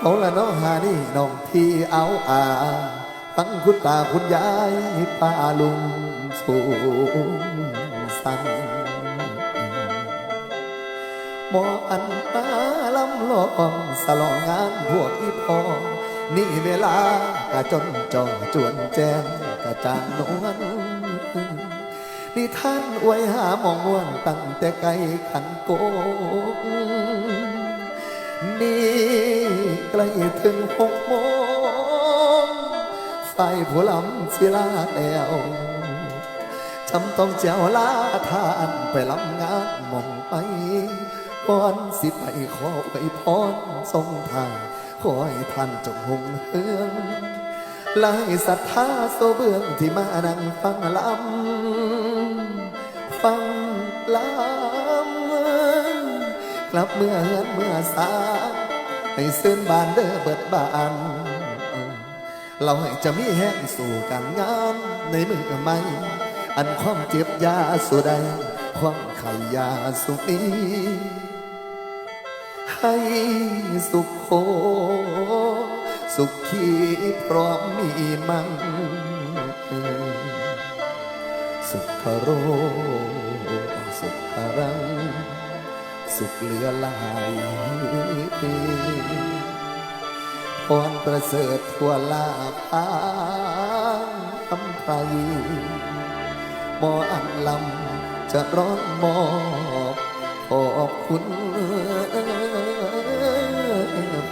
เอาละน้องหานี่น้องที่เอาอาตั้งคุณตาคุณยายป้าลุงสูงสันหมออันตาลำลองสลองงานพวกอีพอนี่เวลากะจนจ่อจวนแจ้งกะจางนวลนี่ท่านอวยหามองม่วนตั้งแต่ไกลขันโกก นี่ใกล้ถึงหกโมงไฟผู้ลำศิลาแล้วจำต้องเจ้าลาทานไปลำงานมองไปก่อนสิไปขอไปพรทรงทางขอให้ท่านจงหงเฮืองลายศรัทธาโซเบื้องที่มานั่งฟังลำฟังลำ ลับเมื่อเฮือนเมื่อสาให้ซื่นบานเด้อเบิดบานเราให้จะมีแห้งสู่การงานในมือใหม่ อันความเจ็บยาสู่ใด ความไขยาสุนี้ ให้สุขโคสุขีพร้อมมีมั่งสุขโรสุขรัง สุขเหลือหลายปีพรประเสริฐทั่วลาพางทำไพรมออันลำจะร้อนมอบขอบคุณ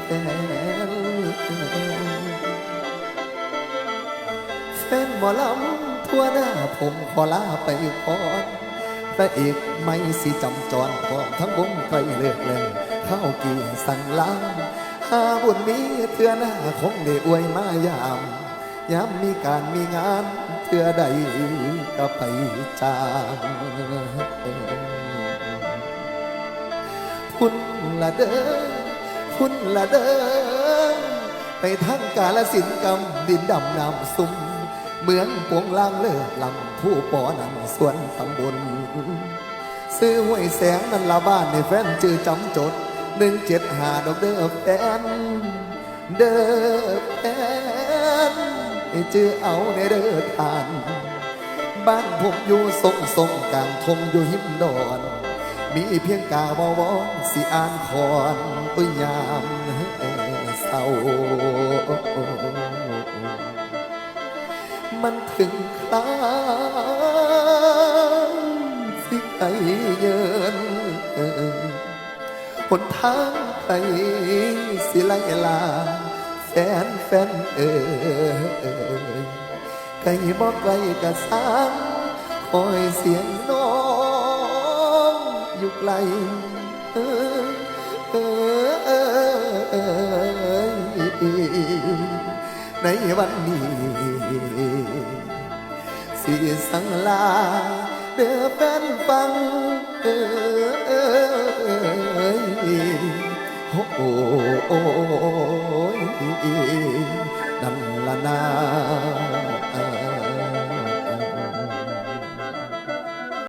แฟนแฟนหมอลำทั่วหน้าผมขอลาไปก่อน พระเอกไม่สิจำจรพร้อมทั้งวงใครเลือกเลยข้าวกี่สั่งล้างหาบุญมีเทื่อหน้าคงได้อวยมายามยามมีการมีงานเทื่อใดก็ไปจางคุณละเด้อคุณละเด้อไปทั้งกาลสินธุ์กำดินดำน้ำซุ่ม เมืองปวงลางเลิศลำผู้ปอนันส่วนตำบลซื้อห้วยแสงนั่นละบ้านในแฟนจือจำจดหนึ่งเจ็ดหาดอกเด้อแฟนเด้อแฟนให้จือเอาในเด้อทาน บ้านผมอยู่ทรงทรงกลางทงอยู่หิมดอน มีเพียงกาบวอนสิอ่านคอนปุยยามเศร้า มันถึงครางสิไอเยินหนทางไปสิไลลา แฟนแฟนเอ่ยไกลบ่ไกลกะสางคอยเสียงน้องอยู่ไกลเออเออเออ ในวันนี้ สิสังลาเดือแฟนฟังเออเออโอ้โอ้โอ้ดันละนา